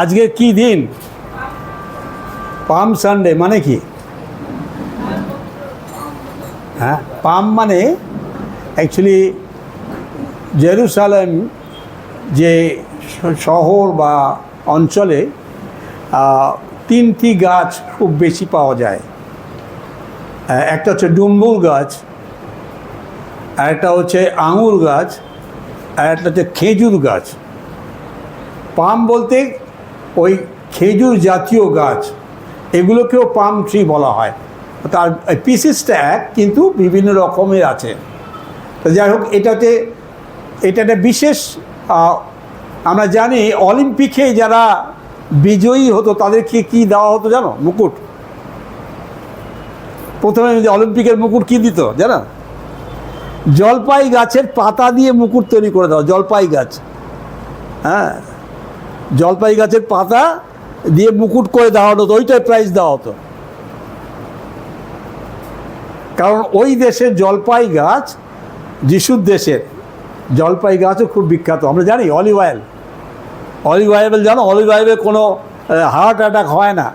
আজকে কি দিন? পাম সানডে মানে কি? হ্যাঁ পাম মানে অ্যাকচুয়ালি জেরুসালেম যে শহর বা অঞ্চলে তিনটি গাছ খুব বেশি পাওয়া যায়। একটা হচ্ছে ডুম্বুর গাছ একটা হচ্ছে আঙুর গাছ, আর একটা হচ্ছে খেজুর গাছ। পাম বলতে ওই খেজুর জাতীয় গাছ, এগুলোকেও পাম ট্রি বলা হয়। তার পিসিসটা এক, কিন্তু বিভিন্ন রকমের আছে। তো যাই হোক, এটাতে এটা একটা বিশেষ আমরা জানি অলিম্পিকে যারা বিজয়ী হতো, তাদেরকে কি দেওয়া হতো জানো? মুকুট। প্রথমে অলিম্পিকের মুকুট কি দিত, জানো? জলপাই গাছের পাতা দিয়ে মুকুট তৈরি করে দেওয়া জলপাই গাছ। হ্যাঁ? জলপাই গাছের পাতা দিয়ে মুকুট করে দেওয়া হতো, ওইটাই প্রাইজ দেওয়া হতো। কারণ ওই দেশের জলপাই গাছ, যিশুর দেশের জলপাই গাছও খুব বিখ্যাত। আমরা জানি অলিভ অয়েল অলিভ অয়েল জানো অলিভ অয়েলে কোনো হার্ট অ্যাটাক হয় না।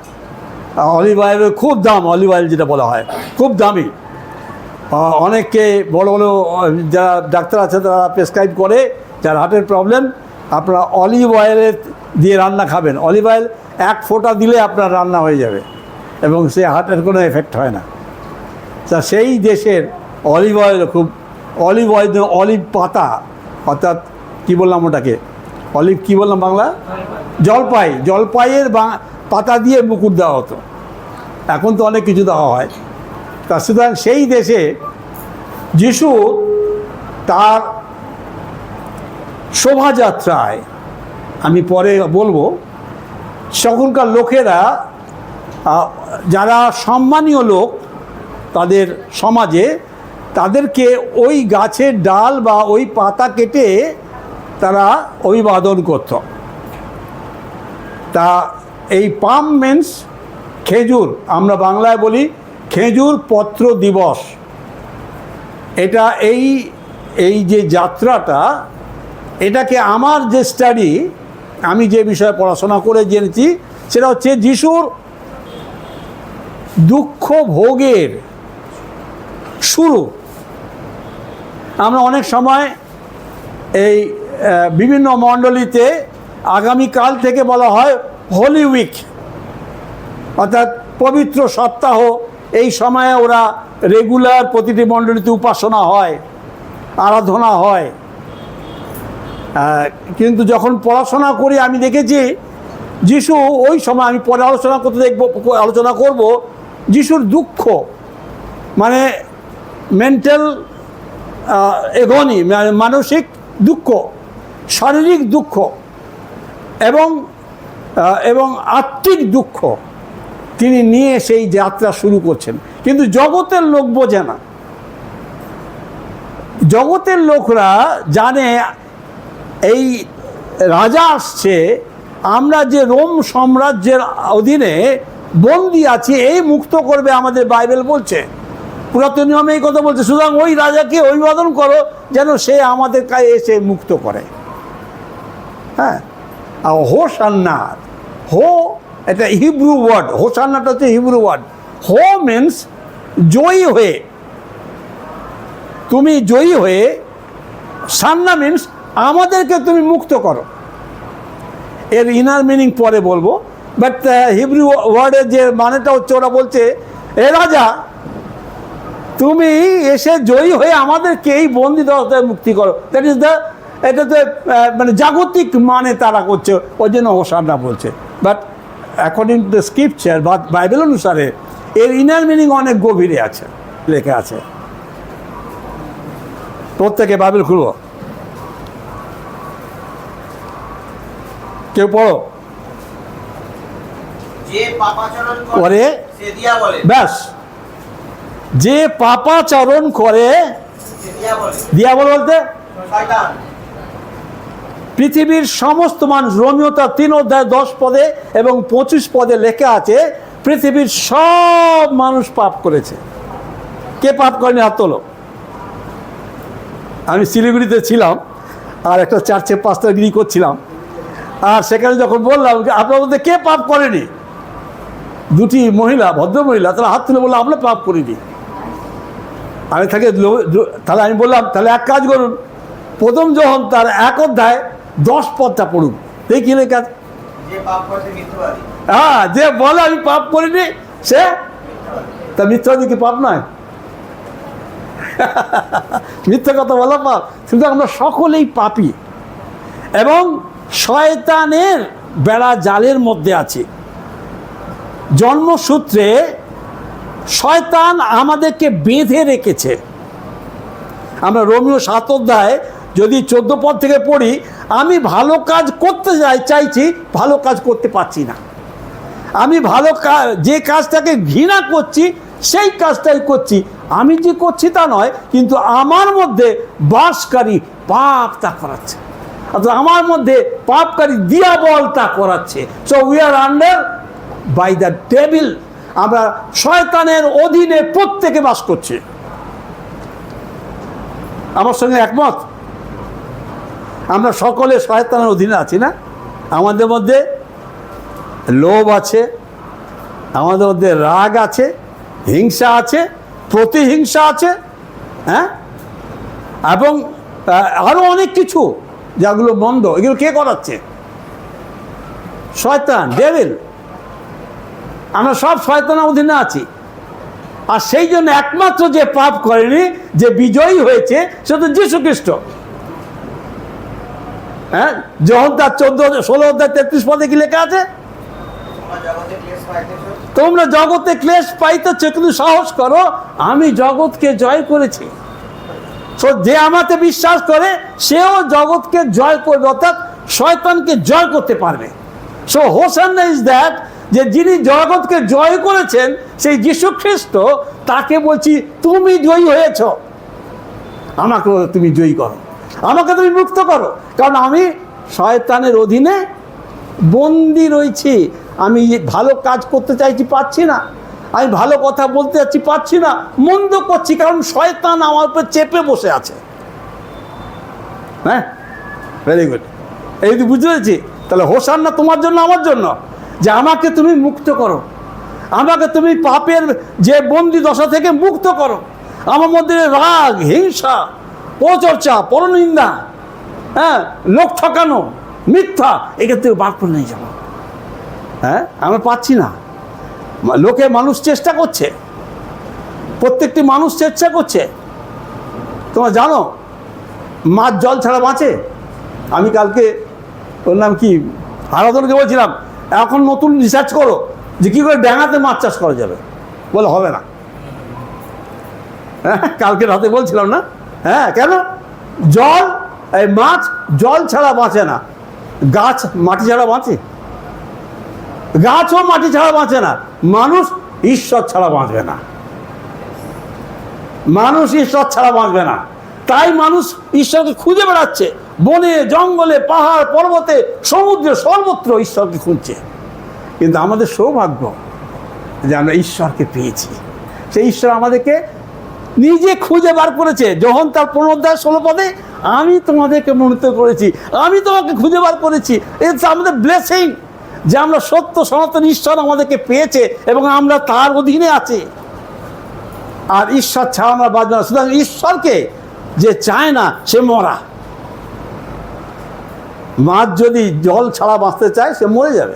অলিভ অয়েলের খুব দাম অলিভ অয়েল যেটা বলা হয়। খুব দামি। অনেককে বড় বড়, যারা ডাক্তার আছে তারা প্রেসক্রাইব করে, যার হার্টের প্রবলেম আপনারা অলিভ অয়েলে দিয়ে রান্না খাবেন। অলিভ অয়েল এক ফোঁটা দিলে আপনার রান্না হয়ে যাবে এবং সে হার্টের কোনো এফেক্ট হয় না। তা সেই দেশের অলিভ অয়েল খুব অলিভ অয়েল অলিভ পাতা, অর্থাৎ কী বললাম ওটাকে? অলিভ কী বললাম বাংলা? জলপাই, জলপাইয়ের পাতা দিয়ে মুকুট দেওয়া হতো। এখন তো অনেক কিছু দেওয়া হয়। তা সুতরাং সেই দেশে যিশু তার শোভাযাত্রায় আমি পরে বলব, তখনকার লোকেরা যারা সম্মানীয় লোক তাদের সমাজে, তাদেরকে ওই গাছের ডাল বা ওই পাতা কেটে তারা অভিবাদন করত। তা এই পাম মেন্স খেজুর, আমরা বাংলায় বলি খেজুর পত্র দিবস। এটা এই এই যে যাত্রাটা এটাকে আমার যে স্টাডি আমি যে বিষয়ে পড়াশোনা করে জেনেছি, সেটা হচ্ছে যিশুর দুঃখ ভোগের শুরু। আমরা অনেক সময় এই বিভিন্ন মণ্ডলীতে আগামীকাল থেকে বলা হয় হোলি উইক অর্থাৎ পবিত্র সপ্তাহ। এই সময়ে ওরা রেগুলার প্রতিটি মণ্ডলীতে উপাসনা হয়, আরাধনা হয়। কিন্তু যখন পড়াশোনা করি, আমি দেখেছি যিশু, ওই সময় আমি পরে আলোচনা করতে দেখব, আলোচনা করব, যিশুর দুঃখ মানে মেন্টাল এগনি মানসিক দুঃখ, শারীরিক দুঃখ এবং এবং আত্মিক দুঃখ তিনি নিয়ে সেই যাত্রা শুরু করছেন। কিন্তু জগতের লোক বোঝে না। জগতের লোকরা জানে এই রাজা আসছে, আমরা যে রোম সাম্রাজ্যের অধীনে বন্দি আছি, এই মুক্ত করবে আমাদের বাইবেল বলছে। পুরাতন নিয়মে এই কথা বলছে, সুতরাং ওই রাজাকে অভিবাদন করো যেন সে আমাদের কাছে এসে মুক্ত করে। হ্যাঁ? আর হোসান্না, হো, এটা হিব্রু ওয়ার্ড, হোসান্নাটা হচ্ছে হিব্রু ওয়ার্ড। হো মিন্স জয়ী হয়ে। তুমি জয়ী হয়ে, সান্না মিন্স আমাদেরকে তুমি মুক্ত করো। এর ইনার মিনিং পরে বলব। বাট হিব্রু ওয়ার্ডের যে মানেটা হচ্ছে, ওরা বলছে, এ রাজা, তুমি এসে জয়ী হয়ে আমাদেরকে এই বন্দি দশায় মুক্তি করো। দ্যাট ইজ দ্য এটা তো মানে জাগতিক মানে তারা করছে ওই জন্য হোসান্না বলছে। But according to the scripture বা বাইবেল অনুসারে, এর ইনার মিনিং অনেক গভীরে আছে, লেখা আছে। প্রত্যেকে বাইবেল খুলব। কেউ পড়ো। করে ব্যাস। যে পাপাচরণ করে দিয়া বল। বলতে? পৃথিবীর সমস্ত মানুষ রোমিও তার তিন অধ্যায় দশ পদে এবং পঁচিশ পদে লেখা আছে পৃথিবীর সব মানুষ পাপ করেছে। কে পাপ করেনি? হাত তোলো। আমি শিলিগুড়িতে ছিলাম আর একটা চার্চে পাঁচটা ডিগ্রি করছিলাম। আর সেখানে যখন বললাম যে আপনার মধ্যে কে পাপ করেনি? দুটি মহিলা ভদ্র মহিলা তারা হাত তুলে বলল আমরা পাপ করিনি। আমি তাকে তাহলে আমি বললাম তাহলে এক কাজ করুন। প্রথম যখন তার এক অধ্যায় দশ পদটা পড়ুন। দেখি লেখা মিথ্যাবাদী। হ্যাঁ যে বলে আমি পাপ করিনি সে তা মিথ্যাবাদী কি পাপ নয়? মিথ্যা কথা বলা পাপ। কিন্তু আমরা সকলেই পাপি। এবং শয়তানের বেড়া জালের মধ্যে আছে। জন্মসূত্রে শয়তান আমাদেরকে বেঁধে রেখেছে। আমরা রোমিও সাত অধ্যায় যদি চোদ্দ পদ থেকে পড়ি, আমি ভালো কাজ করতে যাই, চাইছি ভালো কাজ করতে পারছি না। আমি ভালো কাজ যে কাজটাকে ঘৃণা করছি, সেই কাজটাই করছি। আমি যে করছি তা নয়, কিন্তু আমার মধ্যে বাসকারী পাপ তা করাচ্ছে। অর্থাৎ আমার মধ্যে পাপকারী দিয়াবল তা করাচ্ছে। So we are under by the table আমরা শয়তানের অধীনে প্রত্যেকে বাস করছি। আমার সঙ্গে একমত? আমরা সকলে শয়তানের অধীনে আছি না? আমাদের মধ্যে লোভ আছে, আমাদের মধ্যে রাগ আছে, হিংসা আছে, প্রতিহিংসা আছে হ্যাঁ? এবং আরও অনেক কিছু। যেগুলো মন্দ এগুলো কে করাচ্ছে? শয়তান ডেভিল আমরা সব শয়তানের অধীনে আছি। আর সেই জন্য একমাত্র যে পাপ করেনি, যে বিজয়ী হয়েছে, সে তো খ্রিস্ট হ্যাঁ? যখন তার চোদ্দ ষোলো অধ্যায় তেত্রিশ পদে কি লেখা আছে? তোমরা জগতে ক্লেশ পাইতেছ, কিন্তু সাহস করো, আমি জগৎকে জয় করেছি। তো যে আমাতে বিশ্বাস করে, সেও জগৎকে জয় করবে, অর্থাৎ শয়তানকে জয় করতে পারবে। সো হোসান্না ইজ দ্যাট, যে যিনি জগৎকে জয় করেছেন, সেই যীশু খ্রিস্ট তাকে বলছি, তুমি জয়ী হয়েছ। আমাকে তুমি জয়ী করো। আমাকে তুমি মুক্ত করো। কারণ আমি শয়তানের অধীনে বন্দি রয়েছি। আমি ভালো কাজ করতে চাইছি পাচ্ছি না। আমি ভালো কথা বলতে যাচ্ছি পাচ্ছি না। মন্দ করছি, কারণ শয়তান আমার উপর চেপে বসে আছে। হ্যাঁ? ভেরি গুড এই যদি বুঝতে পেরেছি? তাহলে হোসান না তোমার জন্য, আমার জন্য? যে আমাকে তুমি মুক্ত করো। আমাকে তুমি পাপের যে বন্দি দশা থেকে মুক্ত করো। আমার মধ্যে রাগ, হিংসা, পরচর্চা, পরনিন্দা হ্যাঁ? লোক ঠকানো, মিথ্যা এক্ষেত্রে বার করে নিয়ে যাব। হ্যাঁ? আমরা পাচ্ছি না। লোকে মানুষ চেষ্টা করছে। প্রত্যেকটি মানুষ চেষ্টা করছে। তোমরা জানো, মাছ জল ছাড়া বাঁচে? আমি কালকে ওর নাম কি, আরাধনকে বলছিলাম, এখন নতুন রিসার্চ করো যে কী করে ড্যাঙাতে মাছ চাষ করা যাবে। বলে, হবে না। হ্যাঁ কালকে রাতে বলছিলাম না? হ্যাঁ কেন? জল, এই মাছ জল ছাড়া বাঁচে না। গাছ মাটি ছাড়া বাঁচে। গাছও মাটি ছাড়া বাঁচে না, মানুষ ঈশ্বর ছাড়া বাঁচবে না। মানুষ ঈশ্বর ছাড়া বাঁচবে না। তাই মানুষ ঈশ্বরকে খুঁজে বেড়াচ্ছে। বনে, জঙ্গলে, পাহাড়, পর্বতে, সমুদ্রে, সর্বত্র ঈশ্বরকে খুঁজছে। কিন্তু আমাদের সৌভাগ্য যে আমরা ঈশ্বরকে পেয়েছি। সেই ঈশ্বর আমাদেরকে নিজে খুঁজে বার করেছে। যখন তার পুনরুদ্ধার ষোলো পদে, আমি তোমাদেরকে মনোনীত করেছি। আমি তোমাকে খুঁজে বার করেছি। এটা আমাদের ব্লেসিং যে আমরা সত্য, সনাতন ঈশ্বর আমাদেরকে পেয়েছে এবং আমরা তার অধীনে আছি। আর ঈশ্বর ছাড়া আমরা বাঁচবে না। সুতরাং ঈশ্বরকে যে চায় না, সে মরা। মাছ যদি জল ছাড়া বাঁচতে চায়, সে মরে যাবে।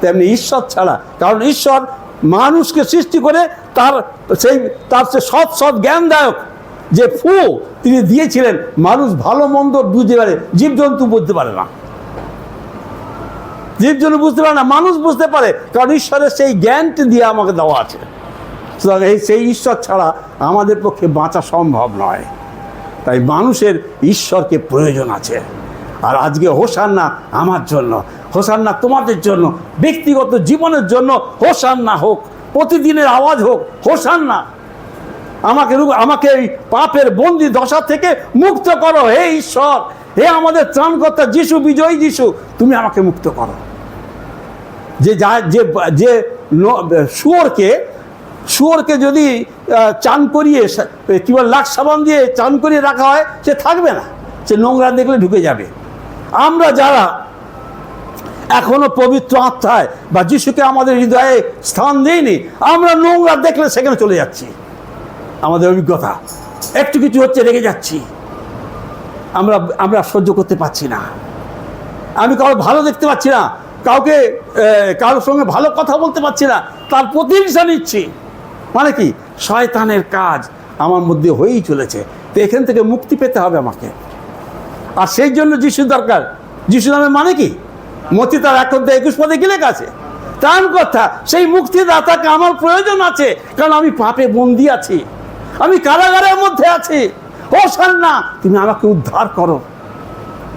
তেমনি ঈশ্বর ছাড়া। কারণ ঈশ্বর মানুষকে সৃষ্টি করে তার সেই, তার সে সৎ সৎ, জ্ঞানদায়ক যে ফু তিনি দিয়েছিলেন, মানুষ ভালো, মন্দ বুঝতে পারে, জীবজন্তু বুঝতে পারে না। জীবজন্তু বুঝতে পারে না, মানুষ বুঝতে পারে, কারণ ঈশ্বরের সেই জ্ঞানটি দিয়ে আমাকে দেওয়া আছে। সুতরাং এই সেই ঈশ্বর ছাড়া আমাদের পক্ষে বাঁচা সম্ভব নয়। তাই মানুষের ঈশ্বরকে প্রয়োজন আছে। আর আজকে হোসান্না আমার জন্য, হোসান্না তোমাদের জন্য, ব্যক্তিগত জীবনের জন্য হোসান্না হোক, প্রতিদিনের আওয়াজ হোক, হোসান্না। আমাকে আমাকে এই পাপের বন্দি দশা থেকে মুক্ত করো, হে ঈশ্বর। হে আমাদের ত্রাণকর্তা যিশু, বিজয়ী যিশু, তুমি আমাকে মুক্ত করো। যে যা, যে যে শুয়োরকে শুয়োরকে যদি চান করিয়ে কি বলে লাখ সাবান দিয়ে চান করিয়ে রাখা হয়, সে থাকবে না। সে নোংরা দেখলে ঢুকে যাবে। আমরা যারা এখনও পবিত্র আত্মায় বা যিশুকে আমাদের হৃদয়ে স্থান দেয়নি আমরা নোংরা দেখলে সেখানে চলে যাচ্ছি। আমাদের অভিজ্ঞতা। একটু কিছু হচ্ছে, রেগে যাচ্ছি। আমরা আমরা সহ্য করতে পারছি না। আমি কারও ভালো দেখতে পাচ্ছি না। কাউকে কারোর সঙ্গে ভালো কথা বলতে পারছি না, তার প্রতিহিংসা নিচ্ছি। মানে কি? শয়তানের কাজ আমার মধ্যে হয়েই চলেছে। তো এখান থেকে মুক্তি পেতে হবে আমাকে। আর সেই জন্য যিশু দরকার। যিশু নামে মানে কি? মতি তার এক অধ্যায় একুশ পদে গেলে গেছে তার কথা সেই মুক্তিদাতাকে আমার প্রয়োজন আছে, কারণ আমি পাপে বন্দি আছি। আমি কারাগারের মধ্যে আছি। ও না তুমি আমাকে উদ্ধার করো।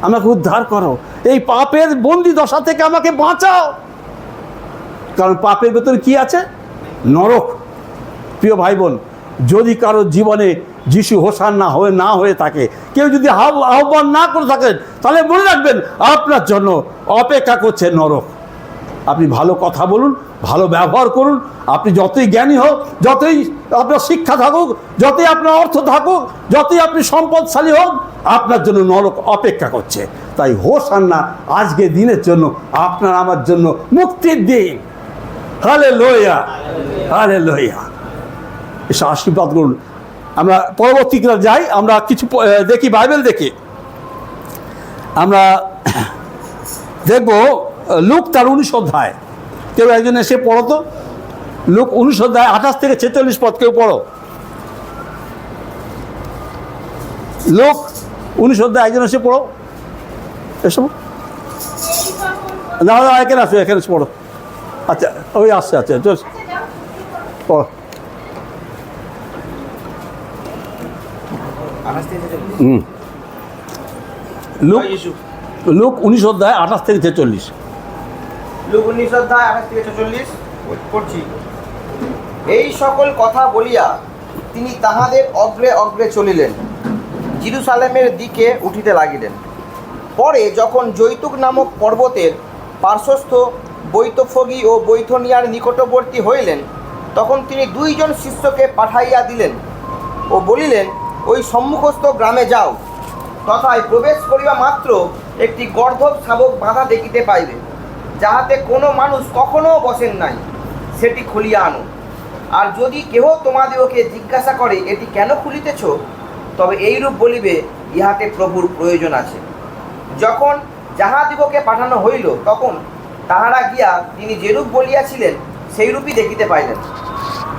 আমাকে উদ্ধার করো। এই পাপের বন্দি দশা থেকে আমাকে বাঁচাও। কারণ পাপের ভেতরে কি আছে? নরক। প্রিয় ভাই বোন যদি কারও জীবনে যিশু হোসান না হয়ে না হয়ে থাকে, কেউ যদি আহ্বান না করে থাকেন, তাহলে মনে রাখবেন আপনার জন্য অপেক্ষা করছে নরক। আপনি ভালো কথা বলুন, ভালো ব্যবহার করুন, আপনি যতই জ্ঞানী হোক, যতই আপনার শিক্ষা থাকুক, যতই আপনার অর্থ থাকুক, যতই আপনি সম্পদশালী হোক, আপনার জন্য নরক অপেক্ষা করছে। তাই হোসান্না আজকে দিনের জন্য, আপনার আমার জন্য মুক্তির দিন। হালে লইয়া হালে লইয়া এসে আশীর্বাদ করুন। আমরা পরবর্তী ক্লাস যাই, আমরা কিছু দেখি, বাইবেল দেখি। আমরা দেখব, লুক তার উনিশ অধ্যায়। কেউ একজন এসে পড়ো তো? লুক উনিশ অধ্যায় আঠাশ থেকে ছেচল্লিশ পদ, কেউ পড়ো? লোক উনিশ অধ্যায় একজন এসে পড়ো। এসব? না এখানে আসো, এখানে পড়ো। আচ্ছা ওই আসছে আচ্ছা পড়ো। হুম। লুক লুক উনিশ অধ্যায় আঠাশ থেকে ছেচল্লিশ। লুক উনিশ অধ্যায় আঠাশ থেকে ছেচল্লিশ, পড়ছি। এই সকল কথা বলিয়া তিনি তাহাদের অগ্রে অগ্রে চলিলেন। জিরুসালেমের দিকে উঠিতে লাগিলেন। পরে যখন জৈতুক নামক পর্বতের পার্শ্বস্থ বৈতফগি ও বৈথনিয়ার নিকটবর্তী হইলেন, তখন তিনি দুইজন শিষ্যকে পাঠাইয়া দিলেন ও বলিলেন, ওই সম্মুখস্থ গ্রামে যাও। তথায় প্রবেশ করিবা মাত্র একটি গর্ধব শাবক বাঁধা দেখিতে পাইবে, যাহাতে কোনো মানুষ কখনো বসেন নাই। সেটি খুলিয়া আনো। আর যদি কেহ তোমাদিওকে জিজ্ঞাসা করে, এটি কেন খুলিতেছ তবে এইরূপ বলিবে, ইহাতে প্রভুর প্রয়োজন আছে যখন যাহাদিগকে পাঠানো হইল, তখন তাহারা গিয়া তিনি যেরূপ বলিয়াছিলেন, সেইরূপই দেখিতে পাইলেন।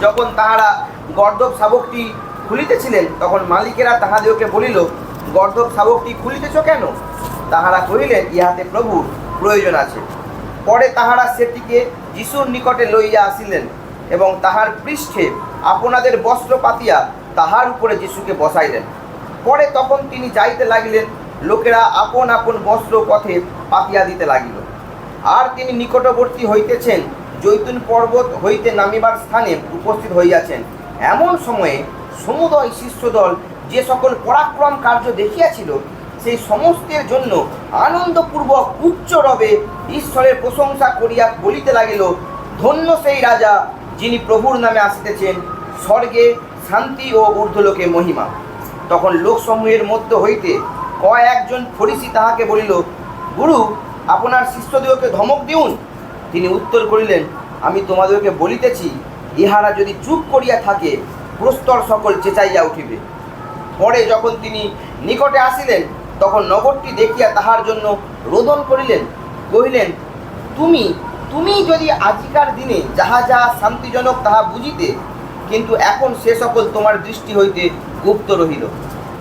যখন তাহারা গর্দব শাবকটি খুলিতেছিলেন, তখন মালিকেরা তাহাদিগকে বলিল গর্দব শাবকটি খুলিতেছ কেন? তাহারা কহিলেন, ইহাতে প্রভুর প্রয়োজন আছে। পরে তাহারা সেটিকে যিশুর নিকটে লইয়া আসিলেন এবং তাহার পৃষ্ঠে আপনাদের বস্ত্র পাতিয়া তাহার উপরে যিশুকে বসাইলেন। পরে তখন তিনি যাইতে লাগিলেন লোকেরা আপন আপন বস্ত্র পথে পাতিয়া দিতে লাগিল। আর তিনি নিকটবর্তী হইতেছেন জৈতুন পর্বত হইতে নামিবার স্থানে উপস্থিত হইয়াছেন। এমন সময়ে সমুদয় শিষ্যদল যে সকল পরাক্রম কার্য দেখিয়াছিল, সেই সমস্তের জন্য আনন্দপূর্বক উচ্চ রবে ঈশ্বরের প্রশংসা করিয়া বলিতে লাগিল, ধন্য সেই রাজা যিনি প্রভুর নামে আসিতেছেন, স্বর্গে শান্তি ও ঊর্ধ্বলোকে মহিমা। তখন লোকসমূহের মধ্য হইতে কয়েকজন ফরিসি তাহাকে বলিল, গুরু, আপনার শিষ্যদিগকে ধমক দিউন। তিনি উত্তর করিলেন, আমি তোমাদেরকে বলিতেছি, ইহারা যদি চুপ করিয়া থাকে, প্রস্তর সকল চেঁচাইয়া উঠিবে। পরে যখন তিনি নিকটে আসিলেন, তখন নগরটি দেখিয়া তাহার জন্য রোদন করিলেন, কহিলেন, তুমি তুমি যদি আজিকার দিনে যাহা যাহা শান্তিজনক তাহা বুঝিতে, কিন্তু এখন সে সকল তোমার দৃষ্টি হইতে গুপ্ত রহিল।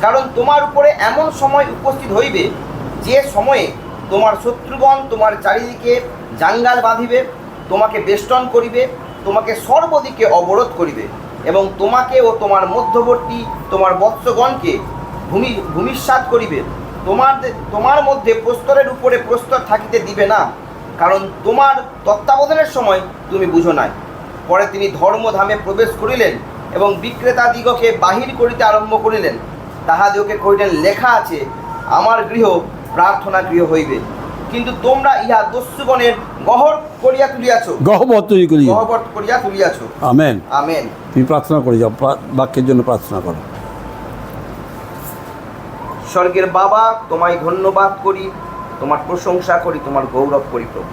কারণ তোমার উপরে এমন সময় উপস্থিত হইবে, যে সময়ে তোমার শত্রুগণ তোমার চারিদিকে জাঙ্গাল বাঁধিবে, তোমাকে বেষ্টন করিবে, তোমাকে সর্বদিকে অবরোধ করিবে এবং তোমাকে ও তোমার মধ্যবর্তী, তোমার বৎসগণকে ভূমি ভূমিসাৎ করিবে। তোমার তোমার মধ্যে প্রস্তরের উপরে প্রস্তর থাকিতে দিবে না, কারণ তোমার তত্ত্বাবধানের সময় তুমি বুঝো নাই। পরে তিনি ধর্মধামে প্রবেশ করিলেন এবং বিক্রেতা দিগকে বাহির করিতে আরম্ভ করিলেন। তাহাদিগকে কহিলেন লেখা আছে আমার গৃহ প্রার্থনা গৃহ হইবে। কিন্তু তোমরা ইহা দস্যুগণের গহর করিয়া তুলিয়াছ। গহবর তৈরি করি গহবর করিয়া তুলিয়াছ। আমেন। আমেন। তুমি প্রার্থনা করে যাও বাক্যের জন্য প্রার্থনা করো। স্বর্গের বাবা তোমায় ধন্যবাদ করি তোমার প্রশংসা করি তোমার গৌরব করি প্রভু।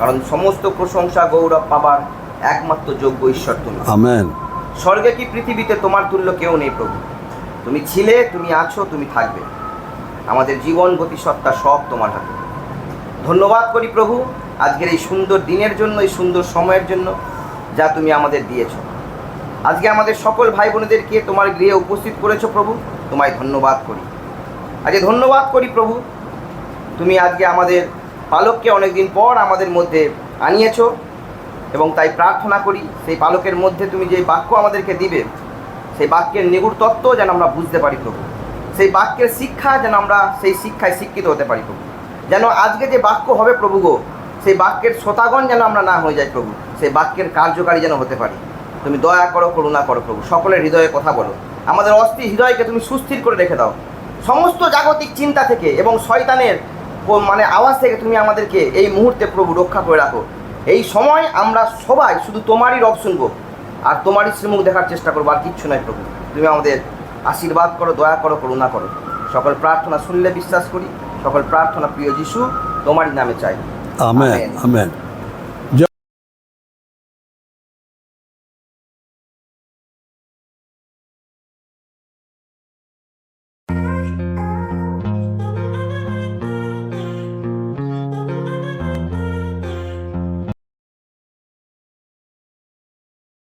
কারণ সমস্ত প্রশংসা গৌরব পাবার একমাত্র যোগ্য ঈশ্বর তুমি। আমেন। স্বর্গে কি পৃথিবীতে তোমার তুল্য কেউ নেই প্রভু? তুমি ছিলে, তুমি আছো, তুমি থাকবে। আমাদের জীবন গতি সত্তা সব তোমার হাতে। ধন্যবাদ করি প্রভু, আজকের এই সুন্দর দিনের জন্য, এই সুন্দর সময়ের জন্য যা তুমি আমাদের দিয়েছ। আজকে আমাদের সকল ভাই বোনেদেরকে তোমার গৃহে উপস্থিত করেছ প্রভু, তোমায় ধন্যবাদ করি। আজকে ধন্যবাদ করি প্রভু, তুমি আজকে আমাদের পালককে অনেকদিন পর আমাদের মধ্যে আনিয়েছো এবং তাই প্রার্থনা করি, সেই পালকের মধ্যে তুমি যে বাক্য আমাদেরকে দিবে সেই বাক্যের নিগুড় তত্ত্ব যেন আমরা বুঝতে পারি প্রভু। সেই বাক্যের শিক্ষা যেন আমরা সেই শিক্ষায় শিক্ষিত হতে পারি প্রভু। যেন আজকে যে বাক্য হবে প্রভু গো, সেই বাক্যের শতাগণ যেন আমরা না হয়ে যাই প্রভু, সেই বাক্যের কার্যকারী যেন হতে পারি। তুমি দয়া করো, করুণা করো প্রভু, সকলের হৃদয়ে কথা বলো। আমাদের অস্থির হৃদয়কে তুমি সুস্থির করে রেখে দাও। সমস্ত জাগতিক চিন্তা থেকে এবং শয়তানের মানে আওয়াজ থেকে তুমি আমাদেরকে এই মুহূর্তে প্রভু রক্ষা করে রাখো। এই সময় আমরা সবাই শুধু তোমারই রব শুনব। আর তোমারই শ্রীমুখ দেখার চেষ্টা করব আর কিচ্ছু নয় প্রভু। তুমি আমাদের আশীর্বাদ করো দয়া করো করুণা করো। সকল প্রার্থনা শুনলে বিশ্বাস করি সকল প্রার্থনা প্রিয় যিশু তোমারই নামে চাই। Amen amen. আমেন।